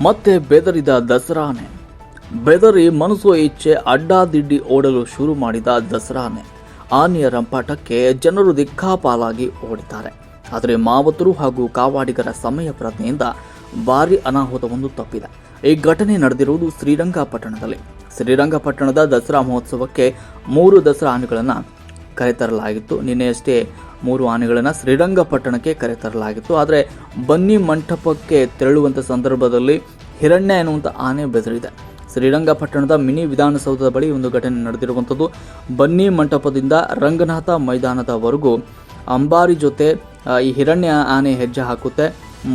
ಮತ್ತೆ ಬೆದರಿದ ದಸರಾನೆ. ಬೆದರಿ ಮನಸ್ಸು ಇಚ್ಛೆ ಅಡ್ಡಾದಿಡ್ಡಿ ಓಡಲು ಶುರು ಮಾಡಿದ ದಸರಾನೆ. ಆನೆಯ ರಂಪಾಟಕ್ಕೆ ಜನರು ದಿಕ್ಕಾಪಾಲಾಗಿ ಓಡಿದ್ದಾರೆ. ಆದರೆ ಮಾವತರು ಹಾಗೂ ಕಾವಾಡಿಗರ ಸಮಯ ಪ್ರಜ್ಞೆಯಿಂದ ಭಾರಿ ಅನಾಹುತವೊಂದು ತಪ್ಪಿದೆ. ಈ ಘಟನೆ ನಡೆದಿರುವುದು ಶ್ರೀರಂಗಪಟ್ಟಣದಲ್ಲಿ ಶ್ರೀರಂಗಪಟ್ಟಣದ ದಸರಾ ಮಹೋತ್ಸವಕ್ಕೆ ಮೂರು ದಸರಾ ಆನೆಗಳನ್ನು ಕರೆತರಲಾಗಿತ್ತು. ನಿನ್ನೆಯಷ್ಟೇ ಮೂರು ಆನೆಗಳನ್ನು ಶ್ರೀರಂಗಪಟ್ಟಣಕ್ಕೆ ಕರೆತರಲಾಗಿತ್ತು. ಆದರೆ ಬನ್ನಿ ಮಂಟಪಕ್ಕೆ ತೆರಳುವಂಥ ಸಂದರ್ಭದಲ್ಲಿ ಹಿರಣ್ಯ ಎನ್ನುವಂಥ ಆನೆ ಬೆದರಿದೆ. ಶ್ರೀರಂಗಪಟ್ಟಣದ ಮಿನಿ ವಿಧಾನಸೌಧದ ಬಳಿ ಒಂದು ಘಟನೆ ನಡೆದಿರುವಂಥದ್ದು ಬನ್ನಿ ಮಂಟಪದಿಂದ ರಂಗನಾಥ ಮೈದಾನದವರೆಗೂ ಅಂಬಾರಿ ಜೊತೆ ಈ ಹಿರಣ್ಯ ಆನೆ ಹೆಜ್ಜೆ ಹಾಕುತ್ತೆ.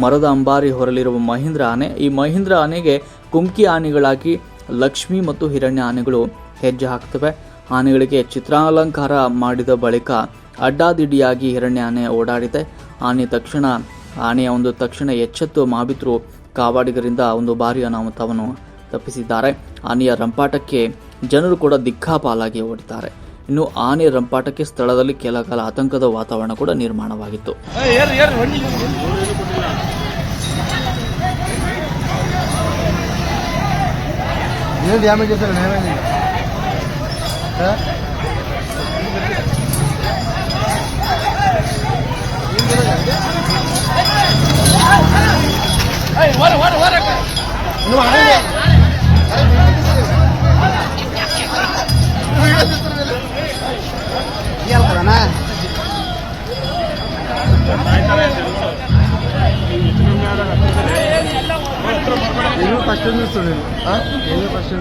ಮರದ ಅಂಬಾರಿ ಹೊರಲಿರುವ ಮಹೀಂದ್ರ ಆನೆ. ಈ ಮಹೀಂದ್ರ ಆನೆಗೆ ಕುಮ್ಕಿ ಆನೆಗಳಾಗಿ ಲಕ್ಷ್ಮಿ ಮತ್ತು ಹಿರಣ್ಯ ಆನೆಗಳು ಹೆಜ್ಜೆ ಹಾಕ್ತವೆ. ಆನೆಗಳಿಗೆ ಚಿತ್ರಾಲಂಕಾರ ಮಾಡಿದ ಬಳಿಕ ಅಡ್ಡಾದಿಡ್ಡಿಯಾಗಿ ಹಿರಣ್ಯ ಆನೆ ಓಡಾಡಿದೆ. ಆನೆ ತಕ್ಷಣ ಆನೆಯ ಒಂದು ತಕ್ಷಣ ಎಚ್ಚೆತ್ತು ಮಾಬಿತ್ರು ಕಾವಾಡಿಗರಿಂದ ಒಂದು ಭಾರಿ ಅನಾಹುತವನ್ನು ತಪ್ಪಿಸಿದ್ದಾರೆ. ಆನೆಯ ರಂಪಾಟಕ್ಕೆ ಜನರು ಕೂಡ ದಿಕ್ಕಾಪಾಲಾಗಿ ಓಡಿದ್ದಾರೆ. ಇನ್ನು ಆನೆ ರಂಪಾಟಕ್ಕೆ ಸ್ಥಳದಲ್ಲಿ ಕೆಲ ಕಾಲ ಆತಂಕದ ವಾತಾವರಣ ಕೂಡ ನಿರ್ಮಾಣವಾಗಿತ್ತು. ಏನು ಡ್ಯಾಮೇಜ್ ಎಲ್ಲಿ ಫಸ್ಟ್ ಎಲ್ಲಿ ಫಸ್ಟ್